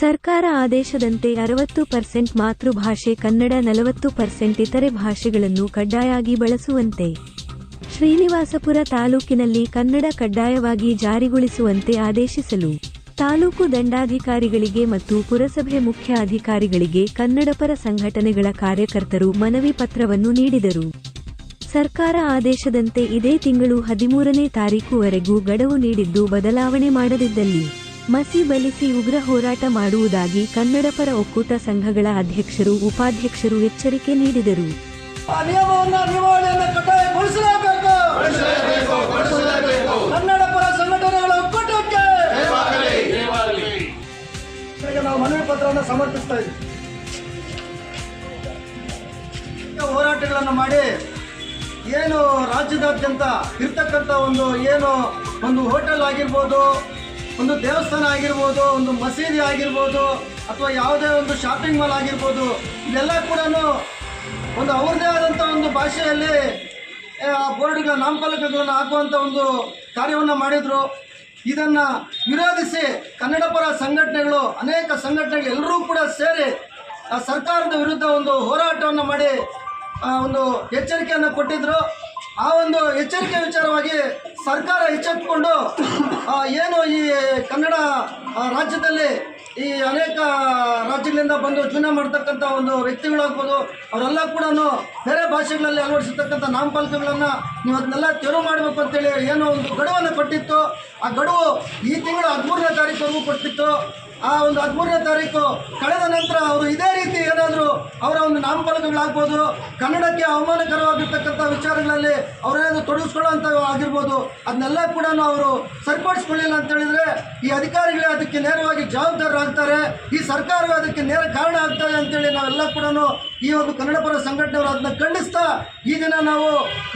ಸರ್ಕಾರ ಆದೇಶದಂತೆ ಅರವತ್ತು ಪರ್ಸೆಂಟ್ ಮಾತೃಭಾಷೆ ಕನ್ನಡ, ನಲವತ್ತು ಪರ್ಸೆಂಟ್ ಇತರೆ ಭಾಷೆಗಳನ್ನು ಕಡ್ಡಾಯಾಗಿ ಬಳಸುವಂತೆ. ಶ್ರೀನಿವಾಸಪುರ ತಾಲೂಕಿನಲ್ಲಿ ಕನ್ನಡ ಕಡ್ಡಾಯವಾಗಿ ಜಾರಿಗೊಳಿಸುವಂತೆ ಆದೇಶಿಸಲು. ತಾಲೂಕು ದಂಡಾಧಿಕಾರಿಗಳಿಗೆ ಮತ್ತು ಪುರಸಭೆ ಮುಖ್ಯ ಅಧಿಕಾರಿಗಳಿಗೆ ಕನ್ನಡಪರ ಸಂಘಟನೆಗಳ ಕಾರ್ಯಕರ್ತರು ಮನವಿ ಪತ್ರವನ್ನು ನೀಡಿದರು. ಸರ್ಕಾರ ಆದೇಶದಂತೆ ಇದೇ ತಿಂಗಳು ಹದಿಮೂರನೇ ತಾರೀಕುವರೆಗೂ ಗಡುವು ನೀಡಿದ್ದು ಬದಲಾವಣೆ ಮಾಡದಿದ್ದಲ್ಲಿ. ಮಸಿ ಬಲಿಸಿ ಉಗ್ರ ಹೋರಾಟ ಮಾಡುವುದಾಗಿ ಕನ್ನಡಪರ ಒಕ್ಕೂಟ ಸಂಘಗಳ ಅಧ್ಯಕ್ಷರು ಉಪಾಧ್ಯಕ್ಷರು ಎಚ್ಚರಿಕೆ ನೀಡಿದರು. ಹೋರಾಟಗಳನ್ನು ಮಾಡಿ ಏನು ರಾಜ್ಯದಾದ್ಯಂತ ಇರ್ತಕ್ಕಂಥ ಒಂದು ಏನು ಒಂದು ಹೋಟೆಲ್ ಆಗಿರ್ಬೋದು ಒಂದು ದೇವಸ್ಥಾನ ಆಗಿರ್ಬೋದು ಒಂದು ಮಸೀದಿ ಆಗಿರ್ಬೋದು ಅಥವಾ ಯಾವುದೇ ಒಂದು ಶಾಪಿಂಗ್ ಮಾಲ್ ಆಗಿರ್ಬೋದು ಇದೆಲ್ಲ ಕೂಡ ಒಂದು ಅವ್ರದ್ದೇ ಆದಂಥ ಒಂದು ಭಾಷೆಯಲ್ಲಿ ಆ, ಬೋರ್ಡ್ಗಳ ನಾಮಫಲಕಗಳನ್ನು ಹಾಕುವಂಥ ಒಂದು ಕಾರ್ಯವನ್ನು ಮಾಡಿದರು. ಇದನ್ನು ವಿರೋಧಿಸಿ ಕನ್ನಡ ಪರ ಸಂಘಟನೆಗಳು ಅನೇಕ ಸಂಘಟನೆಗಳು ಎಲ್ಲರೂ ಕೂಡ ಸೇರಿ ಆ ಸರ್ಕಾರದ ವಿರುದ್ಧ ಒಂದು ಹೋರಾಟವನ್ನು ಮಾಡಿ ಒಂದು ಎಚ್ಚರಿಕೆಯನ್ನು ಕೊಟ್ಟಿದ್ದರು ಆ ಒಂದು ಎಚ್ಚರಿಕೆ ವಿಚಾರವಾಗಿ ಸರ್ಕಾರ ಎಚ್ಚೆತ್ತುಕೊಂಡು ಆ, ಏನು ಈ ಕನ್ನಡ ರಾಜ್ಯದಲ್ಲಿ ಈ ಅನೇಕ ರಾಜ್ಯಗಳಿಂದ ಬಂದು ಜೀವನ ಮಾಡ್ತಕ್ಕಂಥ ಒಂದು ವ್ಯಕ್ತಿಗಳಾಗ್ಬೋದು ಅವರೆಲ್ಲ ಕೂಡ ಬೇರೆ ಭಾಷೆಗಳಲ್ಲಿ ಅಳವಡಿಸಿರ್ತಕ್ಕಂಥ ನಾಮಫಲಕಗಳನ್ನು ನೀವು ಅದನ್ನೆಲ್ಲ ತೆರವು ಮಾಡಬೇಕು ಅಂತೇಳಿ ಏನೋ ಒಂದು ಗಡುವನ್ನು ಕೊಟ್ಟಿತ್ತು. ಆ ಗಡುವು ಈ ತಿಂಗಳು ಹದಿಮೂರನೇ ತಾರೀಕು ಕೊಟ್ಟಿತ್ತು. ಆ ಒಂದು ಹದಿಮೂರನೇ ತಾರೀಕು ಕಳೆದ ನಂತರ ಅವರು ಇದೇ ರೀತಿ ಏನಾದರೂ ಅವರ ಒಂದು ನಾಮಫಲಕಗಳಾಗ್ಬೋದು, ಕನ್ನಡಕ್ಕೆ ಅವಮಾನಕರವಾಗಿರ್ತಕ್ಕಂಥ ವಿಚಾರಗಳಲ್ಲಿ ಅವರೇನಾದರೂ ತೊಡಗಿಸ್ಕೊಳ್ಳೋಂಥ ಆಗಿರ್ಬೋದು, ಅದನ್ನೆಲ್ಲ ಕೂಡ ಅವರು ಸರಿಪಡಿಸ್ಕೊಳ್ಳಿಲ್ಲ ಅಂತ ಹೇಳಿದ್ರೆ ಈ ಅಧಿಕಾರಿಗಳೇ ಅದಕ್ಕೆ ನೇರವಾಗಿ ಜವಾಬ್ದಾರರಾಗ್ತಾರೆ, ಈ ಸರ್ಕಾರವೇ ಅದಕ್ಕೆ ನೇರ ಕಾರಣ ಆಗ್ತದೆ ಅಂತೇಳಿ ನಾವೆಲ್ಲ ಕೂಡ ಈ ಒಂದು ಕನ್ನಡ ಪರ ಸಂಘಟನೆಯವರು ಅದನ್ನ ಖಂಡಿಸ್ತಾ ಈ ದಿನ ನಾವು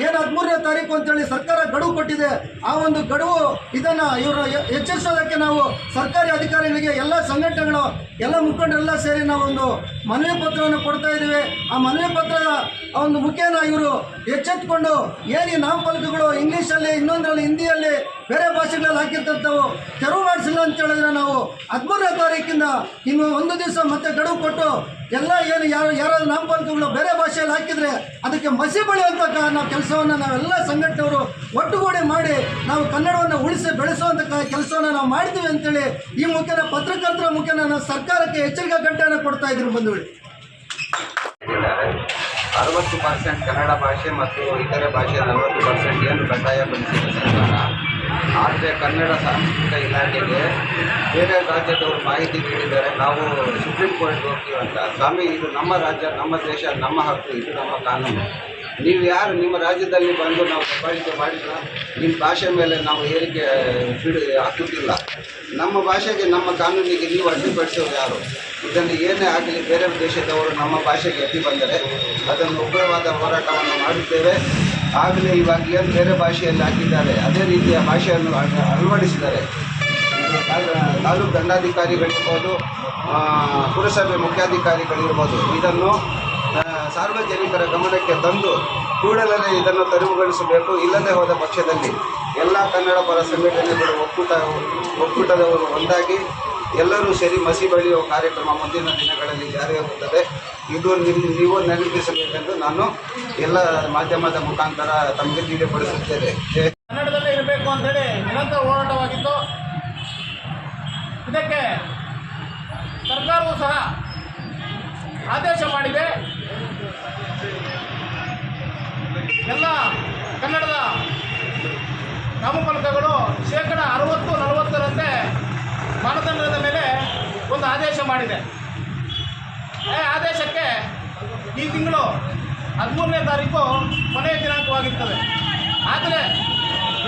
ಏನು ಹದಿಮೂರನೇ ತಾರೀಕು ಅಂತೇಳಿ ಸರ್ಕಾರ ಗಡುವು ಕೊಟ್ಟಿದೆ. ಆ ಒಂದು ಗಡುವು ಇದನ್ನ ಇವರು ಎಚ್ಚರಿಸೋದಕ್ಕೆ ನಾವು ಸರ್ಕಾರಿ ಅಧಿಕಾರಿಗಳಿಗೆ ಎಲ್ಲ ಸಂಘಟನೆಗಳು, ಎಲ್ಲ ಮುಖಂಡರೆಲ್ಲ ಸೇರಿ ನಾವು ಒಂದು ಮನವಿ ಪತ್ರವನ್ನು ಕೊಡ್ತಾ ಇದ್ದೀವಿ. ಆ ಮನವಿ ಪತ್ರದ ಒಂದು ಮುಖೇನ ಇವರು ಎಚ್ಚೆತ್ತುಕೊಂಡು ಏನು ಈ ನಾಮಫಲಕಗಳು ಇಂಗ್ಲೀಷಲ್ಲಿ ಇನ್ನೊಂದರಲ್ಲಿ ಹಿಂದಿಯಲ್ಲಿ ಬೇರೆ ಭಾಷೆಗಳಲ್ಲಿ ಹಾಕಿರ್ತಂಥವು ತೆರವು ಮಾಡಿಸಿಲ್ಲ ಅಂತ ಹೇಳಿದ್ರೆ ನಾವು ಹದಿಮೂರನೇ ತಾರೀಕಿಂದ ಇನ್ನು ಒಂದು ದಿವಸ ಮತ್ತೆ ಗಡುವು ಕೊಟ್ಟು ಎಲ್ಲ ಏನು ಯಾರು ಯಾರಾದ್ರೂ ನಾಮಫಲಕಗಳು ಬೇರೆ ಭಾಷೆಯಲ್ಲಿ ಹಾಕಿದ್ರೆ ಅದಕ್ಕೆ ಮಸಿ ಬೆಳೆಯುವಂಥ ನಾವು ಕೆಲಸವನ್ನು ನಾವೆಲ್ಲ ಸಂಘಟನೆಯವರು ಒಟ್ಟುಗೂಡಿ ಮಾಡಿ ನಾವು ಕನ್ನಡವನ್ನು ಉಳಿಸಿ ಬೆಳೆಸುವಂಥ ಕೆಲಸವನ್ನು ನಾವು ಮಾಡ್ತೀವಿ ಅಂತೇಳಿ ಈ ಮುಖ್ಯನ ಪತ್ರಕರ್ತರ ಮುಖೇನ ನಾವು ಸರ್ಕಾರಕ್ಕೆ ಎಚ್ಚರಿಕೆ ಗಂಟೆಯನ್ನು ಕೊಡ್ತಾ ಇದ್ರು ಬಂಧುಗಳು. ಅರವತ್ತು ಪರ್ಸೆಂಟ್ ಕನ್ನಡ ಭಾಷೆ ಮತ್ತು ಇತರೆ ಭಾಷೆ ನಲವತ್ತು ಪರ್ಸೆಂಟ್ ಏನು ಕಡ್ಡಾಯಗೊಳಿಸಿದೆ ಸರ್ಕಾರ ಆದರೆ ಕನ್ನಡ ಸಾಂಸ್ಕೃತಿಕ ಇಲಾಖೆಗೆ ಬೇರೆ ರಾಜ್ಯದವರು ಮಾಹಿತಿ ನೀಡಿದ್ದಾರೆ. ನಾವು ಸುಪ್ರೀಂ ಕೋರ್ಟ್ಗೆ ಹೋಗ್ತೀವಿ ಅಂತ. ಸ್ವಾಮಿ, ಇದು ನಮ್ಮ ರಾಜ್ಯ, ನಮ್ಮ ದೇಶ, ನಮ್ಮ ಹಕ್ಕು, ಇದು ನಮ್ಮ ಕಾನೂನು. ನೀವು ಯಾರು ನಿಮ್ಮ ರಾಜ್ಯದಲ್ಲಿ ಬಂದು ನಾವು ದಬ್ಬಾಳಿಕೆ ಮಾಡಿದ್ರೆ, ನಿಮ್ಮ ಭಾಷೆ ಮೇಲೆ ನಾವು ಏರಿಕೆ ಬಿಡು ಹಾಕುತ್ತಿಲ್ಲ ನಮ್ಮ ಭಾಷೆಗೆ, ನಮ್ಮ ಕಾನೂನಿಗೆ ನೀವು ಅಡ್ಡಿಪಡಿಸೋರು ಯಾರು? ಇದನ್ನು ಏನೇ ಆಗಲಿ ಬೇರೆ ದೇಶದವರು ನಮ್ಮ ಭಾಷೆಗೆ ಎತ್ತಿ ಬಂದರೆ ಅದನ್ನು ಉಗ್ರವಾದ ಹೋರಾಟವನ್ನು ಮಾಡುತ್ತೇವೆ. ಆಗಲೇ ಇವಾಗ ಏನು ಬೇರೆ ಭಾಷೆಯಲ್ಲಿ ಹಾಕಿದ್ದಾರೆ, ಅದೇ ರೀತಿಯ ಭಾಷೆಯನ್ನು ಅಳ- ಅಳವಡಿಸಿದ್ದಾರೆ. ತಾಲೂಕು ದಂಡಾಧಿಕಾರಿಗಳಿರ್ಬೋದು ಪುರಸಭೆ ಮುಖ್ಯಾಧಿಕಾರಿಗಳಿರ್ಬೋದು, ಇದನ್ನು ಸಾರ್ವಜನಿಕರ ಗಮನಕ್ಕೆ ತಂದು ಕೂಡಲೇ ಇದನ್ನು ತೆರವುಗೊಳಿಸಬೇಕು, ಇಲ್ಲದೆ ಹೋದ ಪಕ್ಷದಲ್ಲಿ ಎಲ್ಲ ಕನ್ನಡ ಪರ ಸಂಘಟನೆಗಳು ಒಕ್ಕೂಟ, ಒಕ್ಕೂಟದವರು ಒಂದಾಗಿ ಎಲ್ಲರೂ ಸೇರಿ ಮಸಿ ಬಳಿಯುವ ಕಾರ್ಯಕ್ರಮ ಮುಂದಿನ ದಿನಗಳಲ್ಲಿ ಜಾರಿಯಾಗುತ್ತದೆ ಇದು ನಿಮ್ಮ ನೀವು ನೆನಪಿಸಬೇಕೆಂದು ನಾನು ಎಲ್ಲ ಮಾಧ್ಯಮದ ಮುಖಾಂತರ ತಮಗೆ ತಿಳಿಪಡಿಸುತ್ತೇನೆ. ಕನ್ನಡದಲ್ಲೇ ಇರಬೇಕು ಅಂತೇಳಿ ನಿರಂತರ ಹೋರಾಟವಾಗಿತ್ತು. ಇದಕ್ಕೆ ಸರ್ಕಾರವು ಸಹ ಆದೇಶ ಮಾಡಿದೆ ಎಲ್ಲ ಕನ್ನಡದ ನಾಮಫಲಕಗಳು ಶೇಕಡ ಅರವತ್ತು ನಲವತ್ತರಂತೆ ಮಾನದಂಡದ ಮೇಲೆ ಒಂದು ಆದೇಶ ಮಾಡಿದೆ. ಏ, ಆದೇಶಕ್ಕೆ ಈ ತಿಂಗಳು ಹದಿಮೂರನೇ ತಾರೀಕು ಕೊನೆಯ ದಿನಾಂಕವಾಗಿರ್ತದೆ. ಆದರೆ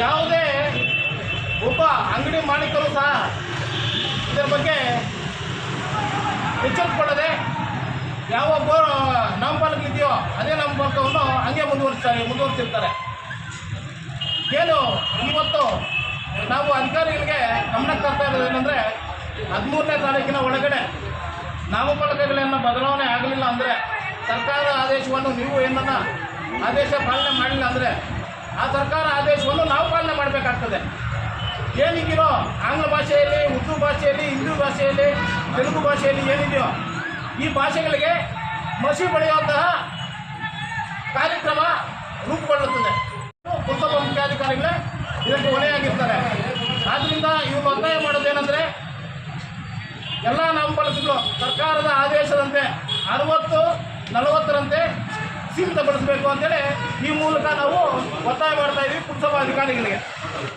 ಯಾವುದೇ ಒಬ್ಬ ಅಂಗಡಿ ಮಾಲೀಕರು ಸಹ ಇದರ ಬಗ್ಗೆ ಎಚ್ಚರಿಕೊಳ್ಳದೆ ಯಾವ ನಾಮಫಲಕ ಇದೆಯೋ ಅದೇ ನಾಮಫಲಕವನ್ನು ಹಂಗೆ ಮುಂದುವರಿಸ್ತಾರೆ, ಮುಂದುವರಿಸಿರ್ತಾರೆ. ಏನು ಇವತ್ತು ನಾವು ಅಧಿಕಾರಿಗಳಿಗೆ ಗಮನಕ್ಕೆ ತರ್ತಾ ಇರೋದು ಏನಂದರೆ ಹದಿಮೂರನೇ ತಾರೀಕಿನ ಒಳಗಡೆ ನಾಮಫಲಕಗಳನ್ನು ಬದಲಾವಣೆ ಆಗಲಿಲ್ಲ ಅಂದರೆ ಸರ್ಕಾರದ ಆದೇಶವನ್ನು ನೀವು ಏನನ್ನ ಆದೇಶ ಪಾಲನೆ ಮಾಡಲಿಲ್ಲ ಅಂದರೆ ಆ ಸರ್ಕಾರ ಆದೇಶವನ್ನು ನಾವು ಪಾಲನೆ ಮಾಡಬೇಕಾಗ್ತದೆ. ಏನಿದೆಯೋ ಆಂಗ್ಲ ಭಾಷೆಯಲ್ಲಿ, ಉರ್ದು ಭಾಷೆಯಲ್ಲಿ, ಹಿಂದೂ ಭಾಷೆಯಲ್ಲಿ, ತೆಲುಗು ಭಾಷೆಯಲ್ಲಿ ಏನಿದೆಯೋ ಈ ಭಾಷೆಗಳಿಗೆ ಮಸಿ ಬಳಿಯುವಂತಹ ಕಾರ್ಯಕ್ರಮ ರೂಪುಗೊಳ್ಳುತ್ತದೆ ಪುರಸಭಾ ಮುಖ್ಯಾಧಿಕಾರಿಗಳೇ ಇದಕ್ಕೆ ಹೊಣೆಯಾಗಿರ್ತಾರೆ ಆದ್ದರಿಂದ ಇವರು ಒತ್ತಾಯ ಮಾಡೋದೇನೆಂದರೆ ಎಲ್ಲ ಸರ್ಕಾರದ ಆದೇಶದಂತೆ ಅರವತ್ತು ನಲವತ್ತರಂತೆ ಸೀಮಿತಗೊಳಿಸಬೇಕು ಅಂತೇಳಿ ಈ ಮೂಲಕ ನಾವು ಒತ್ತಾಯ ಮಾಡ್ತಾ ಇದ್ದೀವಿ ಪುರಸಭಾ ಅಧಿಕಾರಿಗಳಿಗೆ.